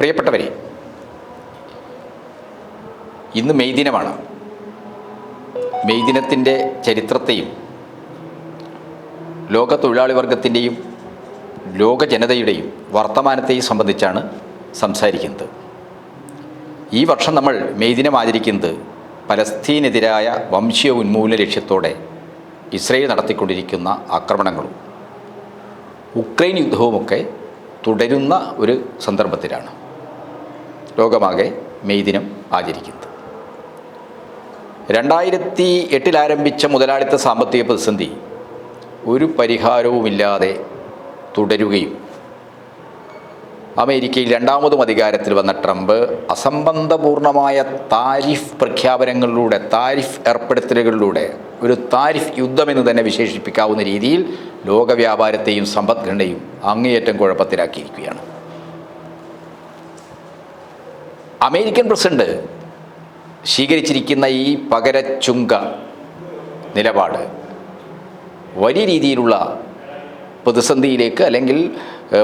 പ്രിയപ്പെട്ടവരെ ഇന്ന് മെയ് ദിനമാണ്. മെയ് ദിനത്തിന്റെ ചരിത്രത്തെയും ലോക തൊഴിലാളി വർഗത്തിന്റെയും ലോക ജനതയുടെയും വർത്തമാനത്തെയും സംബന്ധിച്ചാണ് സംസാരിക്കുന്നത്. ഈ വർഷം നമ്മൾ മെയ് ദിനം ആചരിക്കുന്നത് പലസ്തീനെതിരായ വംശീയ ഉന്മൂലന ലക്ഷ്യത്തോടെ ഇസ്രയേൽ നടത്തിക്കൊണ്ടിരിക്കുന്ന ആക്രമണങ്ങളും ഉക്രൈൻ യുദ്ധവുമൊക്കെ തുടരുന്ന ഒരു സന്ദർഭത്തിലാണ്. ലോകമാകെ മെയ് ദിനം ആചരിക്കുന്നത് രണ്ടായിരത്തി എട്ടിലാരംഭിച്ച മുതലാളിത്ത സാമ്പത്തിക പ്രതിസന്ധി ഒരു പരിഹാരവുമില്ലാതെ തുടരുകയും അമേരിക്കയിൽ രണ്ടാമതും അധികാരത്തിൽ വന്ന ട്രംപ് അസംബന്ധപൂർണമായ താരിഫ് പ്രഖ്യാപനങ്ങളിലൂടെ താരിഫ് ഏർപ്പെടുത്തലുകളിലൂടെ ഒരു താരിഫ് യുദ്ധമെന്ന് തന്നെ വിശേഷിപ്പിക്കാവുന്ന രീതിയിൽ ലോകവ്യാപാരത്തെയും സമ്പദ്ഘടനയും അങ്ങേയറ്റം കുഴപ്പത്തിലാക്കിയിരിക്കുകയാണ്. അമേരിക്കൻ പ്രസിഡന്റ് സ്വീകരിച്ചിരിക്കുന്ന ഈ പകരച്ചുങ്ക നിലപാട് വലിയ രീതിയിലുള്ള പ്രതിസന്ധിയിലേക്ക് അല്ലെങ്കിൽ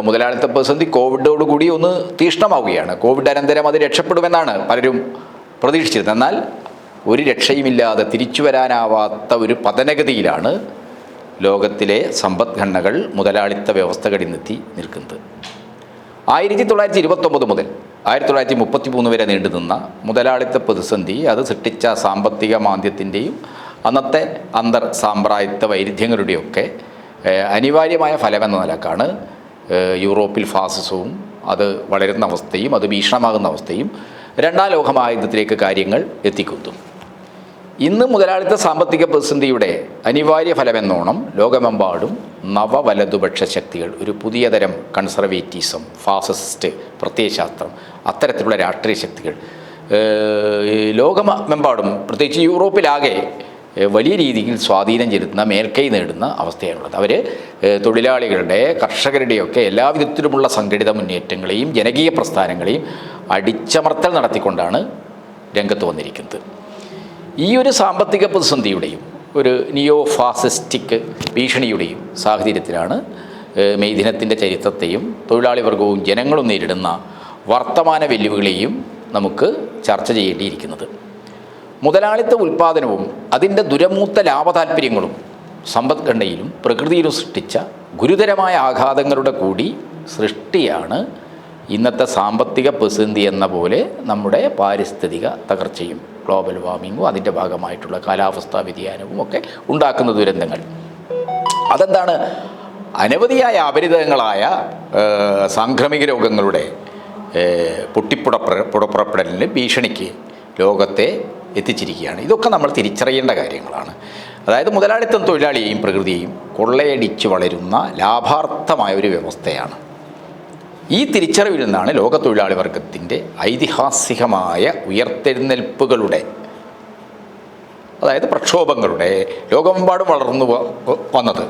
മുതലാളിത്ത പ്രതിസന്ധി കോവിഡോടുകൂടി ഒന്ന് തീഷ്ണമാവുകയാണ്. കോവിഡ് അനന്തരം അത് രക്ഷപ്പെടുമെന്നാണ് പലരും പ്രതീക്ഷിച്ചിരുന്നത്. എന്നാൽ ഒരു രക്ഷയുമില്ലാതെ തിരിച്ചു വരാനാവാത്ത ഒരു പതനഗതിയിലാണ് ലോകത്തിലെ സമ്പദ്ഘടനകൾ മുതലാളിത്ത വ്യവസ്ഥകളിൽ നിന്നെത്തി നിൽക്കുന്നത്. ആയിരത്തി തൊള്ളായിരത്തി ഇരുപത്തൊമ്പത് മുതൽ ആയിരത്തി തൊള്ളായിരത്തി മുപ്പത്തി മൂന്ന് വരെ നീണ്ടുനിന്ന മുതലാളിത്ത പ്രതിസന്ധി അത് സൃഷ്ടിച്ച സാമ്പത്തിക മാന്ദ്യത്തിന്റെയും അന്നത്തെ അന്തർ സാമ്പ്രായത്വ വൈരുദ്ധ്യങ്ങളുടെയൊക്കെ അനിവാര്യമായ ഫലമെന്ന നിലക്കാണ് യൂറോപ്പിൽ ഫാസിസവും അത് വളരുന്ന അവസ്ഥയും അത് ഭീഷണമാകുന്ന അവസ്ഥയും രണ്ടാം ലോകമഹായുദ്ധത്തിലേക്ക് കാര്യങ്ങൾ എത്തിക്കുന്നു ഇന്ന് മുതലാളിത്ത സാമ്പത്തിക പ്രതിസന്ധിയുടെ അനിവാര്യ ഫലമെന്നോണം ലോകമെമ്പാടും നവ വലതുപക്ഷ ശക്തികൾ ഒരു പുതിയതരം കൺസർവേറ്റീസം ഫാസിസ്റ്റ് പ്രത്യയശാസ്ത്രം അത്തരത്തിലുള്ള രാഷ്ട്രീയ ശക്തികൾ. ലോകമെമ്പാടും പ്രത്യേകിച്ച് യൂറോപ്പിലാകെ വലിയ രീതിയിൽ സ്വാധീനം ചെലുത്തുന്ന മേൽക്കൈ നേടുന്ന അവസ്ഥയാണുള്ളത്. അവർ തൊഴിലാളികളുടെ കർഷകരുടെയൊക്കെ എല്ലാവിധത്തിലുമുള്ള സംഘടിത മുന്നേറ്റങ്ങളെയും ജനകീയ പ്രസ്ഥാനങ്ങളെയും അടിച്ചമർത്തൽ നടത്തിക്കൊണ്ടാണ് രംഗത്ത് വന്നിരിക്കുന്നത്. ഈ ഒരു സാമ്പത്തിക പ്രതിസന്ധിയുടെയും ഒരു നിയോ ഫാസിസ്റ്റിക് ഭീഷണിയുടെയും സാഹചര്യത്തിലാണ് മെയ് ദിനത്തിന്റെ ചരിത്രത്തെയും തൊഴിലാളി വർഗവും ജനങ്ങളും നേരിടുന്ന വർത്തമാന വെല്ലുവിളിയും നമുക്ക് ചർച്ച ചെയ്യേണ്ടിയിരിക്കുന്നത്. മുതലാളിത്ത ഉൽപ്പാദനവും അതിന്റെ ദുരമൂത്ത ലാഭതാൽപ്പര്യങ്ങളും സമ്പദ്ഘടനയിലും പ്രകൃതിയിലും സൃഷ്ടിച്ച ഗുരുതരമായ ആഘാതങ്ങളുടെ കൂടി സൃഷ്ടിയാണ് ഇന്നത്തെ സാമ്പത്തിക പ്രതിസന്ധി എന്ന പോലെ നമ്മുടെ പാരിസ്ഥിതിക തകർച്ചയും. ഗ്ലോബൽ വാർമിങ്ങും അതിന്റെ ഭാഗമായിട്ടുള്ള കാലാവസ്ഥാ വ്യതിയാനവും ഒക്കെ ഉണ്ടാക്കുന്ന ദുരന്തങ്ങൾ. അതെന്താണ്? അനവധിയായ അപരിതങ്ങളായ സാംക്രമിക രോഗങ്ങളുടെ പൊട്ടിപ്പുട പുടപ്പുറപ്പെടലിന് ഭീഷണിക്ക് ലോകത്തെ എത്തിച്ചിരിക്കുകയാണ്. ഇതൊക്കെ നമ്മൾ തിരിച്ചറിയേണ്ട കാര്യങ്ങളാണ്. അതായത് മുതലാളിത്തം തൊഴിലാളിയെയും പ്രകൃതിയെയും കൊള്ളയടിച്ച് വളരുന്ന ലാഭാർത്ഥമായ ഒരു വ്യവസ്ഥയാണ്. ഈ തിരിച്ചറിവിൽ നിന്നാണ് ലോക തൊഴിലാളി വർഗത്തിന്റെ ഐതിഹാസികമായ ഉയർത്തെഴുന്നേൽപ്പുകളുടെ അതായത് പ്രക്ഷോഭങ്ങളുടെ ലോകമെമ്പാടും വളർന്നു വന്നത്.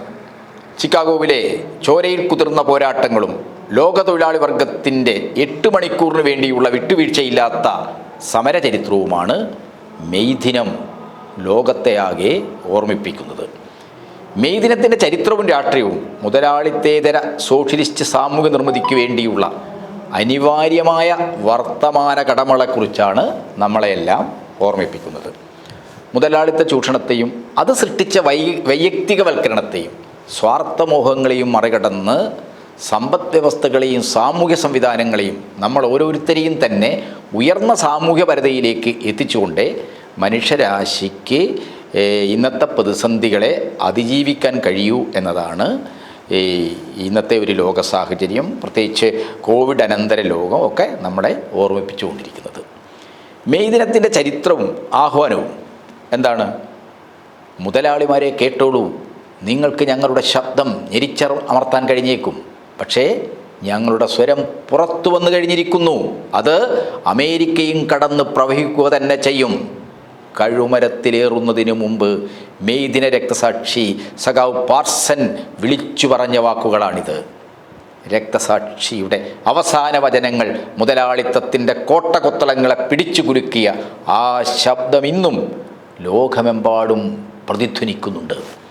ചിക്കാഗോവിലെ ചോരയിൽ കുതിർന്ന പോരാട്ടങ്ങളും ലോക തൊഴിലാളി വർഗത്തിന്റെ എട്ട് മണിക്കൂറിന് വേണ്ടിയുള്ള വിട്ടുവീഴ്ചയില്ലാത്ത സമരചരിത്രവുമാണ് മെയ്ദിനം ലോകത്തെ ആകെ ഓർമ്മിപ്പിക്കുന്നത്. മെയ് ദിനത്തിന്റെ ചരിത്രവും രാഷ്ട്രീയവും മുതലാളിത്തേതര സോഷ്യലിസ്റ്റ് സാമൂഹ്യ നിർമ്മിതിക്ക് വേണ്ടിയുള്ള അനിവാര്യമായ വർത്തമാന കടമകളെക്കുറിച്ചാണ് നമ്മളെല്ലാം ഓർമ്മിപ്പിക്കുന്നത്. മുതലാളിത്ത ചൂഷണത്തെയും അത് സൃഷ്ടിച്ച വൈ വൈയക്തികവൽക്കരണത്തെയും സ്വാർത്ഥമോഹങ്ങളെയും മറികടന്ന് സമ്പദ് വ്യവസ്ഥകളെയും സാമൂഹ്യ സംവിധാനങ്ങളെയും നമ്മൾ ഓരോരുത്തരെയും തന്നെ ഉയർന്ന സാമൂഹ്യപരതയിലേക്ക് എത്തിച്ചുകൊണ്ട് മനുഷ്യരാശിക്ക് ഇന്നത്തെ പ്രതിസന്ധികളെ അതിജീവിക്കാൻ കഴിയൂ എന്നതാണ് ഈ ഇന്നത്തെ ഒരു ലോക സാഹചര്യം. പ്രത്യേകിച്ച് കോവിഡ് അനന്തര ലോകം ഒക്കെ നമ്മളെ ഓർമ്മിപ്പിച്ചുകൊണ്ടിരിക്കുന്നത്. മെയ് ദിനത്തിന്റെ ചരിത്രവും ആഹ്വാനവും എന്താണ്? മുതലാളിമാരെ കേട്ടോളൂ. നിങ്ങൾക്ക് ഞങ്ങളുടെ ശബ്ദം ഞെരിച്ചർ അമർത്താൻ കഴിഞ്ഞേക്കും. പക്ഷേ ഞങ്ങളുടെ സ്വരം പുറത്തു വന്നു കഴിഞ്ഞിരിക്കുന്നു. അത് അമേരിക്കയും കടന്ന് പ്രവഹിക്കുക തന്നെ ചെയ്യും. കഴുമരത്തിലേറുന്നതിനു മുമ്പ് മെയ് ദിന രക്തസാക്ഷി സഖാവ് പാർസൻ വിളിച്ചു പറഞ്ഞ വാക്കുകളാണിത്. രക്തസാക്ഷിയുടെ അവസാന വചനങ്ങൾ മുതലാളിത്തത്തിന്റെ കോട്ടകൊത്തളങ്ങളെ പിടിച്ചു കുലുക്കിയ ആ ശബ്ദം ഇന്നും ലോകമെമ്പാടും പ്രതിധ്വനിക്കുന്നുണ്ട്.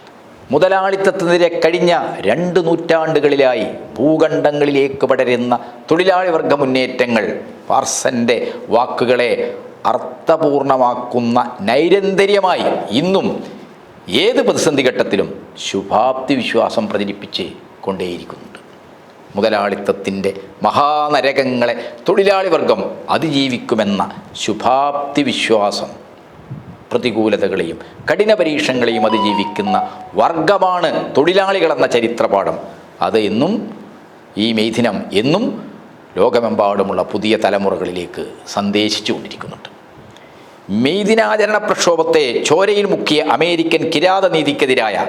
മുതലാളിത്തത്തിനെതിരെ കഴിഞ്ഞ രണ്ട് നൂറ്റാണ്ടുകളിലായി ഭൂഖണ്ഡങ്ങളിലേക്ക് പടരുന്ന തൊഴിലാളി വർഗ മുന്നേറ്റങ്ങൾ പാർസന്റെ വാക്കുകളെ അർത്ഥപൂർണമാക്കുന്ന നൈരന്തര്യമായി ഇന്നും ഏത് പ്രതിസന്ധി ഘട്ടത്തിലും ശുഭാപ്തി വിശ്വാസം പ്രചരിപ്പിച്ച് കൊണ്ടേയിരിക്കുന്നുണ്ട്. മുതലാളിത്തത്തിന്റെ മഹാനരകങ്ങളെ തൊഴിലാളി വർഗം അതിജീവിക്കുമെന്ന ശുഭാപ്തി വിശ്വാസം പ്രതികൂലതകളെയും കഠിന പരീക്ഷണങ്ങളെയും അതിജീവിക്കുന്ന വർഗമാണ് തൊഴിലാളികളെന്ന ചരിത്രപാഠം. അത് എന്നും ഈ മെയ്ദിനം എന്നും ലോകമെമ്പാടുമുള്ള പുതിയ തലമുറകളിലേക്ക് സന്ദേശിച്ചു കൊണ്ടിരിക്കുന്നുണ്ട് മെയ് ദിനാചരണ പ്രക്ഷോഭത്തെ ചോരയിൽ മുക്കിയ അമേരിക്കൻ കിരാതനീതിക്കെതിരായ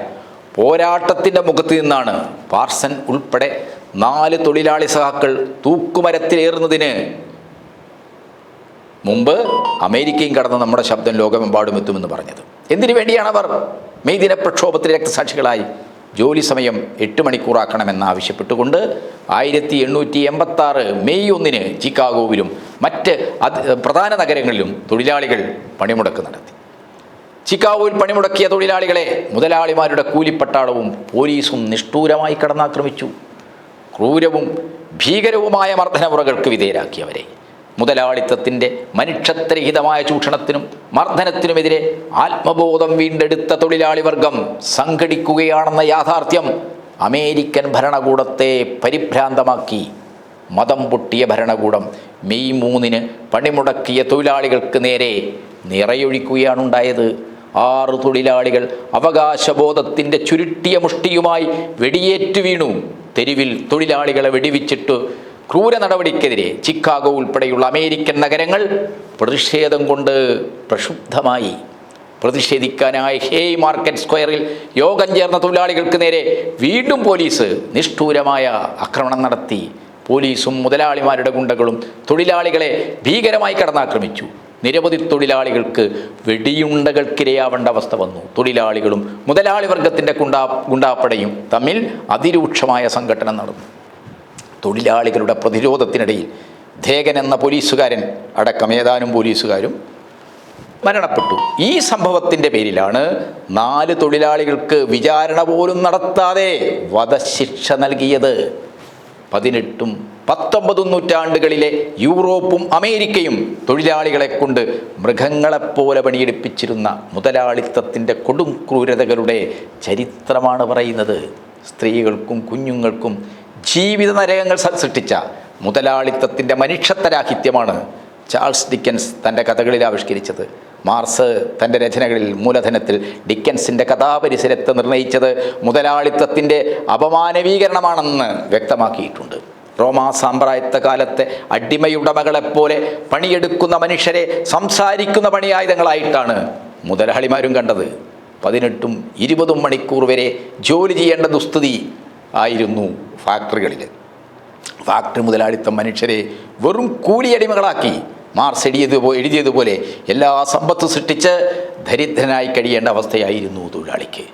പോരാട്ടത്തിന്റെ മുഖത്ത് നിന്നാണ് പാർസൻ ഉൾപ്പെടെ നാല് തൊഴിലാളി സഹാക്കൾ തൂക്കുമരത്തിലേറുന്നതിന് മുമ്പ് അമേരിക്കയും കടന്ന് നമ്മുടെ ശബ്ദം ലോകമെമ്പാടും എത്തുമെന്ന് പറഞ്ഞത്. എന്തിനു വേണ്ടിയാണ് അവർ മെയ് ദിന പ്രക്ഷോഭത്തിൽ രക്തസാക്ഷികളായി ജോലി സമയം എട്ട് മണിക്കൂറാക്കണമെന്ന് ആവശ്യപ്പെട്ടുകൊണ്ട് ആയിരത്തി എണ്ണൂറ്റി എൺപത്തി ആറ് മെയ് ഒന്നിന് ചിക്കാഗോവിലും മറ്റ് പ്രധാന നഗരങ്ങളിലും തൊഴിലാളികൾ പണിമുടക്ക് നടത്തി. ചിക്കാഗോയിൽ പണിമുടക്കിയ തൊഴിലാളികളെ മുതലാളിമാരുടെ കൂലിപ്പട്ടാളവും പോലീസും നിഷ്ഠൂരമായി കടന്നാക്രമിച്ചു. ക്രൂരവും ഭീകരവുമായ മർദ്ദനമുറകൾക്ക് വിധേയരാക്കിയവരെ. മുതലാളിത്തത്തിന്റെ മനുഷ്യത്വരഹിതമായ ചൂഷണത്തിനും മർദ്ദനത്തിനുമെതിരെ ആത്മബോധം വീണ്ടെടുത്ത തൊഴിലാളി വർഗം സംഘടിക്കുകയാണെന്ന യാഥാർത്ഥ്യം അമേരിക്കൻ ഭരണകൂടത്തെ പരിഭ്രാന്തമാക്കി. മതം പൊട്ടിയ ഭരണകൂടം മെയ് മൂന്നിന് പണിമുടക്കിയ തൊഴിലാളികൾക്ക് നേരെ നിറയൊഴിക്കുകയാണുണ്ടായത്. ആറ് തൊഴിലാളികൾ അവകാശബോധത്തിന്റെ ചുരുട്ടിയ മുഷ്ടിയുമായി വെടിയേറ്റു വീണു. തെരുവിൽ തൊഴിലാളികളെ വെടിവിച്ചിട്ട് ക്രൂര നടപടിക്കെതിരെ ചിക്കാഗോ ഉൾപ്പെടെയുള്ള അമേരിക്കൻ നഗരങ്ങൾ പ്രതിഷേധം കൊണ്ട് പ്രക്ഷുബ്ധമായി. പ്രതിഷേധിക്കാനായി ഹേയ് മാർക്കറ്റ് സ്ക്വയറിൽ യോഗം ചേർന്ന തൊഴിലാളികൾക്ക് നേരെ വീണ്ടും പോലീസ് നിഷ്ഠൂരമായ ആക്രമണം നടത്തി. പോലീസും മുതലാളിമാരുടെ ഗുണ്ടകളും തൊഴിലാളികളെ ഭീകരമായി കടന്നാക്രമിച്ചു. നിരവധി തൊഴിലാളികൾക്ക് വെടിയുണ്ടകൾക്കിരയാവേണ്ട അവസ്ഥ വന്നു. തൊഴിലാളികളും മുതലാളി വർഗത്തിന്റെ കുണ്ടാ ഗുണ്ടാപ്പടയും തമ്മിൽ അതിരൂക്ഷമായ സംഘടന നടന്നു. തൊഴിലാളികളുടെ പ്രതിരോധത്തിനിടയിൽ ധേകൻ എന്ന പോലീസുകാരൻ അടക്കം ഏതാനും പോലീസുകാരും മരണപ്പെട്ടു. ഈ സംഭവത്തിന്റെ പേരിലാണ് നാല് തൊഴിലാളികൾക്ക് വിചാരണ പോലും നടത്താതെ വധശിക്ഷ നൽകിയത്. പതിനെട്ടും പത്തൊമ്പതും നൂറ്റാണ്ടുകളിലെ യൂറോപ്പും അമേരിക്കയും തൊഴിലാളികളെ കൊണ്ട് മൃഗങ്ങളെപ്പോലെ പണിയെടുപ്പിച്ചിരുന്ന മുതലാളിത്തത്തിന്റെ കൊടും ക്രൂരതകളുടെ ചരിത്രമാണ് പറയുന്നത്. സ്ത്രീകൾക്കും കുഞ്ഞുങ്ങൾക്കും ജീവിത നരകങ്ങൾ സൃഷ്ടിച്ച മുതലാളിത്തത്തിന്റെ മനുഷ്യത്വരാഹിത്യമാണ് ചാൾസ് ഡിക്കൻസ് തന്റെ കഥകളിൽ ആവിഷ്കരിച്ചത്. മാർസ് തന്റെ രചനകളിൽ മൂലധനത്തിൽ ഡിക്കൻസിന്റെ കഥാപരിസരത്തെ നിർണയിച്ചത് മുതലാളിത്തത്തിന്റെ അപമാനവീകരണമാണെന്ന് വ്യക്തമാക്കിയിട്ടുണ്ട്. റോമാ സാമ്പ്രായത്ത കാലത്തെ അടിമയുടമകളെപ്പോലെ പണിയെടുക്കുന്ന മനുഷ്യരെ സംസാരിക്കുന്ന പണിയായുധങ്ങളായിട്ടാണ് മുതലാളിമാരും കണ്ടത്. പതിനെട്ടും ഇരുപതും മണിക്കൂർ വരെ ജോലി ചെയ്യേണ്ട ദുസ്ഥിതി ആയിരുന്നു ഫാക്ടറികളിൽ. ഫാക്ടറി മുതലാളിത്തം മനുഷ്യരെ വെറും കൂലിയടിമകളാക്കി മാർസ് എഴുതിയതുപോ എഴുതിയതുപോലെ എല്ലാ സമ്പത്ത് സൃഷ്ടിച്ച് ദരിദ്രനായി കഴിയേണ്ട അവസ്ഥയായിരുന്നു തൊഴിലാളിക്ക്.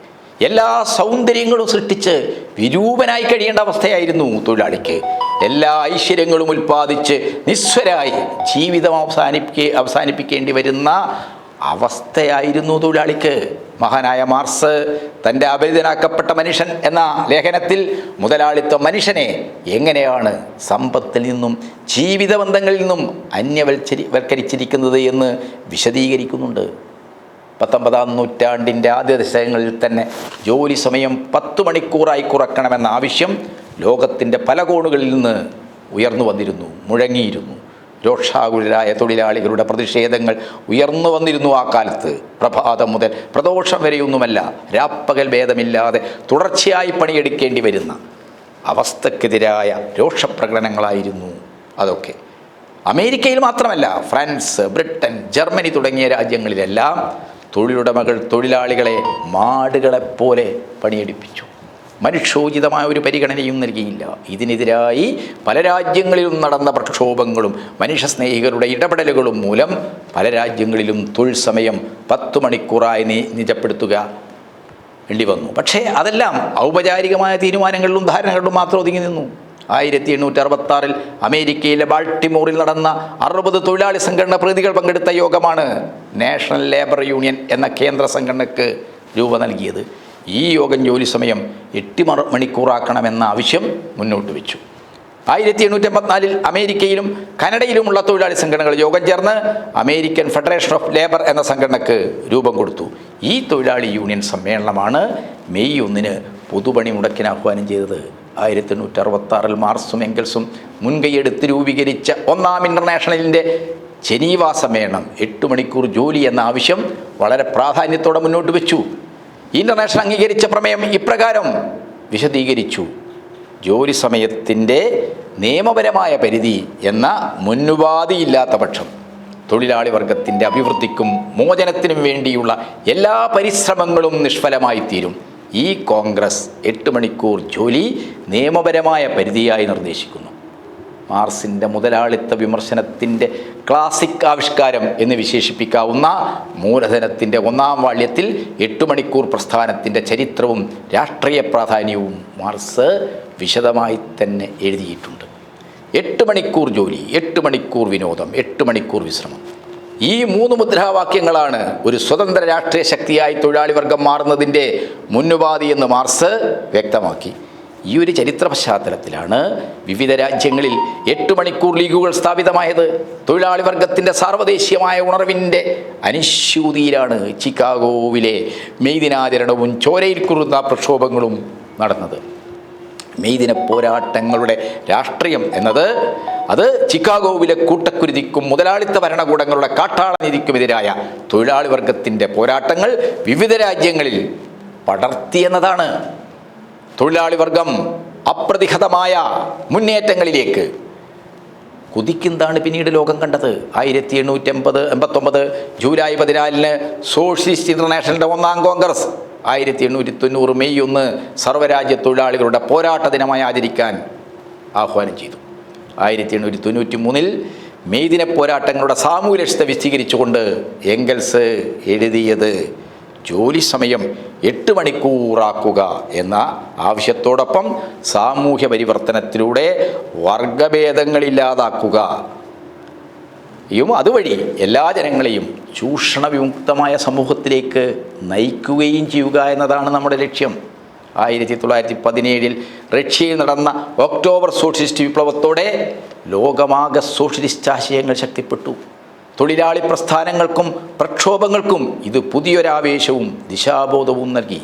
എല്ലാ സൗന്ദര്യങ്ങളും സൃഷ്ടിച്ച് വിരൂപനായി കഴിയേണ്ട അവസ്ഥയായിരുന്നു തൊഴിലാളിക്ക്. എല്ലാ ഐശ്വര്യങ്ങളും ഉൽപ്പാദിച്ച് നിസ്വരായി ജീവിതം അവസാനിപ്പിക്കേ അവസാനിപ്പിക്കേണ്ടി വരുന്ന അവസ്ഥയായിരുന്നു തൊഴിലാളിക്ക്. മഹാനായ മാർസ് തന്റെ അപരിതനാക്കപ്പെട്ട മനുഷ്യൻ എന്ന ലേഖനത്തിൽ മുതലാളിത്വ മനുഷ്യനെ എങ്ങനെയാണ് സമ്പത്തിൽ നിന്നും ജീവിതബന്ധങ്ങളിൽ നിന്നും അന്യവൽച്ചരി വൽക്കരിച്ചിരിക്കുന്നത് എന്ന് വിശദീകരിക്കുന്നുണ്ട്. പത്തൊമ്പതാം നൂറ്റാണ്ടിന്റെ ആദ്യ ദശകങ്ങളിൽ തന്നെ ജോലി സമയം പത്ത് മണിക്കൂറായി കുറക്കണമെന്ന ആവശ്യം ലോകത്തിന്റെ പല കോണുകളിൽ നിന്ന് ഉയർന്നു വന്നിരുന്നു മുഴങ്ങിയിരുന്നു. രോഷാകുലരായ തൊഴിലാളികളുടെ പ്രതിഷേധങ്ങൾ ഉയർന്നു വന്നിരുന്നു ആ കാലത്ത്. പ്രഭാതം മുതൽ പ്രദോഷം വരെയൊന്നുമല്ല രാപ്പകൽ ഭേദമില്ലാതെ തുടർച്ചയായി പണിയെടുക്കേണ്ടി വരുന്ന അവസ്ഥക്കെതിരായ രോഷപ്രകടനങ്ങളായിരുന്നു അതൊക്കെ. അമേരിക്കയിൽ മാത്രമല്ല ഫ്രാൻസ് ബ്രിട്ടൻ ജർമ്മനി തുടങ്ങിയ രാജ്യങ്ങളിലെല്ലാം തൊഴിലുടമകൾ തൊഴിലാളികളെ മാടുകളെപ്പോലെ പണിയെടുപ്പിച്ചു. മനുഷ്യോചിതമായ ഒരു പരിഗണനയും നൽകിയില്ല. ഇതിനെതിരായി പല രാജ്യങ്ങളിലും നടന്ന പ്രക്ഷോഭങ്ങളും മനുഷ്യസ്നേഹികളുടെ ഇടപെടലുകളും മൂലം പല രാജ്യങ്ങളിലും തൊഴിൽ സമയം പത്ത് മണിക്കൂറായി നിജപ്പെടുത്തുക വേണ്ടി വന്നു. പക്ഷേ അതെല്ലാം ഔപചാരികമായ തീരുമാനങ്ങളിലും ധാരണകളിലും മാത്രം ഒതുങ്ങി നിന്നു. ആയിരത്തി എണ്ണൂറ്റി അറുപത്താറിൽ അമേരിക്കയിലെ ബാൾട്ടിമോറിൽ നടന്ന അറുപത് തൊഴിലാളി സംഘടന പ്രതികൾ പങ്കെടുത്ത യോഗമാണ് നാഷണൽ ലേബർ യൂണിയൻ എന്ന കേന്ദ്ര സംഘടനയ്ക്ക് രൂപ നൽകിയത്. ഈ യോഗം ജോലി സമയം എട്ട് മണിക്കൂറാക്കണമെന്ന ആവശ്യം മുന്നോട്ട് വെച്ചു. ആയിരത്തി എണ്ണൂറ്റി അമ്പത്തിനാലിൽ അമേരിക്കയിലും കനഡയിലുമുള്ള തൊഴിലാളി സംഘടനകൾ യോഗം ചേർന്ന് അമേരിക്കൻ ഫെഡറേഷൻ ഓഫ് ലേബർ എന്ന സംഘടനക്ക് രൂപം കൊടുത്തു. ഈ തൊഴിലാളി യൂണിയൻ സമ്മേളനമാണ് മെയ് ഒന്നിന് പൊതുപണി മുടക്കിന് ആഹ്വാനം ചെയ്തത്. ആയിരത്തി എണ്ണൂറ്റി അറുപത്താറിൽ മാർസും എങ്കിൽസും മുൻകൈയെടുത്ത് രൂപീകരിച്ച ഒന്നാം ഇന്റർനാഷണലിന്റെ ജനീവ സമ്മേളനം എട്ട് മണിക്കൂർ ജോലി എന്ന ആവശ്യം വളരെ പ്രാധാന്യത്തോടെ മുന്നോട്ട് വെച്ചു. ഇന്റർനാഷണൽ അംഗീകരിച്ച പ്രമേയം ഇപ്രകാരം വിശദീകരിച്ചു. ജോലി സമയത്തിന്റെ നിയമപരമായ പരിധി എന്ന മുന്നുപാധിയില്ലാത്ത പക്ഷം തൊഴിലാളി വർഗത്തിന്റെ അഭിവൃദ്ധിക്കും മോചനത്തിനും വേണ്ടിയുള്ള എല്ലാ പരിശ്രമങ്ങളും നിഷ്ഫലമായി തീരും. ഈ കോൺഗ്രസ് എട്ട് മണിക്കൂർ ജോലി നിയമപരമായ പരിധിയായി നിർദ്ദേശിക്കുന്നു. മാർസിന്റെ മുതലാളിത്ത വിമർശനത്തിന്റെ ക്ലാസിക് ആവിഷ്കാരം എന്ന് വിശേഷിപ്പിക്കാവുന്ന മൂലധനത്തിന്റെ ഒന്നാം വാള്യത്തിൽ എട്ട് മണിക്കൂർ പ്രസ്ഥാനത്തിന്റെ ചരിത്രവും രാഷ്ട്രീയ പ്രാധാന്യവും മാർസ് വിശദമായി തന്നെ എഴുതിയിട്ടുണ്ട്. എട്ട് മണിക്കൂർ ജോലി എട്ട് മണിക്കൂർ വിനോദം എട്ട് മണിക്കൂർ വിശ്രമം. ഈ മൂന്ന് മുദ്രാവാക്യങ്ങളാണ് ഒരു സ്വതന്ത്ര രാഷ്ട്രീയ ശക്തിയായി തൊഴിലാളി വർഗം മാറുന്നതിന്റെ മുന്നുപാധി എന്ന് മാർസ് വ്യക്തമാക്കി. ഈ ഒരു ചരിത്ര പശ്ചാത്തലത്തിലാണ് വിവിധ രാജ്യങ്ങളിൽ എട്ട് മണിക്കൂർ ലീഗുകൾ സ്ഥാപിതമായത്. തൊഴിലാളി വർഗത്തിന്റെ സാർവദേശീയമായ ഉണർവിന്റെ അനുശൂതിയിലാണ് ചിക്കാഗോവിലെ മെയ് ദിനാചരണവും ചോരയിൽ കുറുന്ന പ്രക്ഷോഭങ്ങളും നടന്നത്. മെയ് ദിന പോരാട്ടങ്ങളുടെ രാഷ്ട്രീയം എന്നത് അത് ചിക്കാഗോവിലെ കൂട്ടക്കുരുതിക്കും മുതലാളിത്ത ഭരണകൂടങ്ങളുടെ കാട്ടാളനീതിക്കുമെതിരായ തൊഴിലാളി വർഗത്തിന്റെ പോരാട്ടങ്ങൾ വിവിധ രാജ്യങ്ങളിൽ പടർത്തിയെന്നതാണ് തൊഴിലാളി വർഗം അപ്രതിഹതമായ മുന്നേറ്റങ്ങളിലേക്ക്. കുതിക്കുന്നതാണ് പിന്നീട് ലോകം കണ്ടത്? ആയിരത്തി എണ്ണൂറ്റി എൺപത് എൺപത്തൊമ്പത് ജൂലൈ പതിനാലിന് സോഷ്യലിസ്റ്റ് ഇന്റർനാഷണലിന്റെ ഒന്നാം കോൺഗ്രസ്. ആയിരത്തി എണ്ണൂറ്റി തൊണ്ണൂറ് മെയ് ഒന്ന് സർവരാജ്യ തൊഴിലാളികളുടെ പോരാട്ട ദിനമായി ആചരിക്കാൻ ആഹ്വാനം ചെയ്തു. ആയിരത്തി എണ്ണൂറ്റി തൊണ്ണൂറ്റി മൂന്നിൽ മെയ്ദിന പോരാട്ടങ്ങളുടെ സാമൂഹ്യ രക്ഷത വിശദീകരിച്ചുകൊണ്ട് എംഗൽസ് എഴുതിയത് ജോലി സമയം എട്ട് മണിക്കൂറാക്കുക എന്ന ആവശ്യത്തോടൊപ്പം സാമൂഹ്യ പരിവർത്തനത്തിലൂടെ വർഗഭേദങ്ങളില്ലാതാക്കുക യും അതുവഴി എല്ലാ ജനങ്ങളെയും ചൂഷണ വിമുക്തമായ സമൂഹത്തിലേക്ക് നയിക്കുകയും ചെയ്യുക എന്നതാണ് നമ്മുടെ ലക്ഷ്യം. ആയിരത്തി തൊള്ളായിരത്തി പതിനേഴിൽ റഷ്യയിൽ നടന്ന ഒക്ടോബർ സോഷ്യലിസ്റ്റ് വിപ്ലവത്തോടെ ലോകമാകെ സോഷ്യലിസ്റ്റ് ആശയങ്ങൾ ശക്തിപ്പെട്ടു. തൊഴിലാളി പ്രസ്ഥാനങ്ങൾക്കും പ്രക്ഷോഭങ്ങൾക്കും ഇത് പുതിയൊരാവേശവും ദിശാബോധവും നൽകി.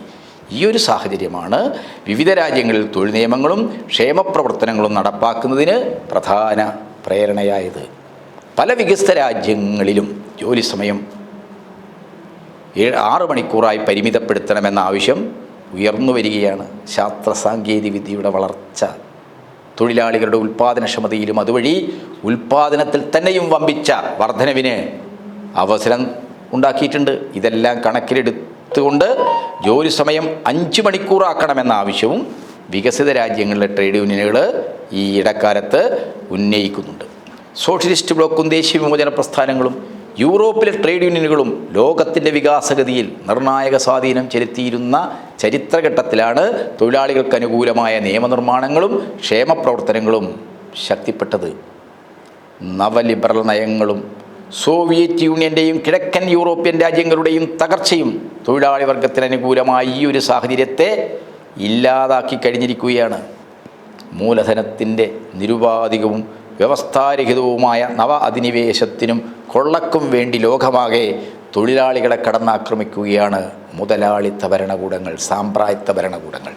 ഈ ഒരു സാഹചര്യമാണ് വിവിധ രാജ്യങ്ങളിൽ തൊഴിൽ നിയമങ്ങളും ക്ഷേമപ്രവർത്തനങ്ങളും നടപ്പാക്കുന്നതിന് പ്രധാന പ്രേരണയായത്. പല വികസിത രാജ്യങ്ങളിലും ജോലി സമയം ഏഴ് ആറ് മണിക്കൂറായി പരിമിതപ്പെടുത്തണമെന്ന ആവശ്യം ഉയർന്നു വരികയാണ് ശാസ്ത്ര സാങ്കേതികവിദ്യയുടെ വളർച്ച. തൊഴിലാളികളുടെ ഉൽപ്പാദനക്ഷമതയിലും അതുവഴി ഉൽപ്പാദനത്തിൽ തന്നെയും വമ്പിച്ച വർധനവിന് അവസരം ഉണ്ടാക്കിയിട്ടുണ്ട്. ഇതെല്ലാം കണക്കിലെടുത്തുകൊണ്ട് ജോലി സമയം അഞ്ച് മണിക്കൂറാക്കണമെന്ന ആവശ്യവും വികസിത രാജ്യങ്ങളിലെ ട്രേഡ് യൂണിയനുകൾ ഈ ഇടക്കാലത്ത് ഉന്നയിക്കുന്നുണ്ട്. സോഷ്യലിസ്റ്റ് ബ്ലോക്കും ദേശീയ വിമോചന പ്രസ്ഥാനങ്ങളും യൂറോപ്പിലെ ട്രേഡ് യൂണിയനുകളും ലോകത്തിന്റെ വികാസഗതിയിൽ നിർണായക സ്വാധീനം ചെലുത്തിയിരുന്ന ചരിത്രഘട്ടത്തിലാണ് തൊഴിലാളികൾക്ക് അനുകൂലമായ നിയമനിർമ്മാണങ്ങളും ക്ഷേമപ്രവർത്തനങ്ങളും ശക്തിപ്പെട്ടത്. നവലിബറൽ നയങ്ങളും സോവിയറ്റ് യൂണിയന്റെയും കിഴക്കൻ യൂറോപ്യൻ രാജ്യങ്ങളുടെയും തകർച്ചയും തൊഴിലാളി വർഗത്തിന് അനുകൂലമായ ഈ ഒരു സാഹചര്യത്തെ ഇല്ലാതാക്കി കഴിഞ്ഞിരിക്കുകയാണ്. മൂലധനത്തിന്റെ നിരുപാധികവും വ്യവസ്ഥാരഹിതവുമായ നവ അധിനിവേശത്തിനും കൊള്ളക്കും വേണ്ടി ലോകമാകെ തൊഴിലാളികളെ കടന്നാക്രമിക്കുകയാണ് മുതലാളിത്ത ഭരണകൂടങ്ങൾ സാമ്പ്രായത്ത ഭരണകൂടങ്ങൾ.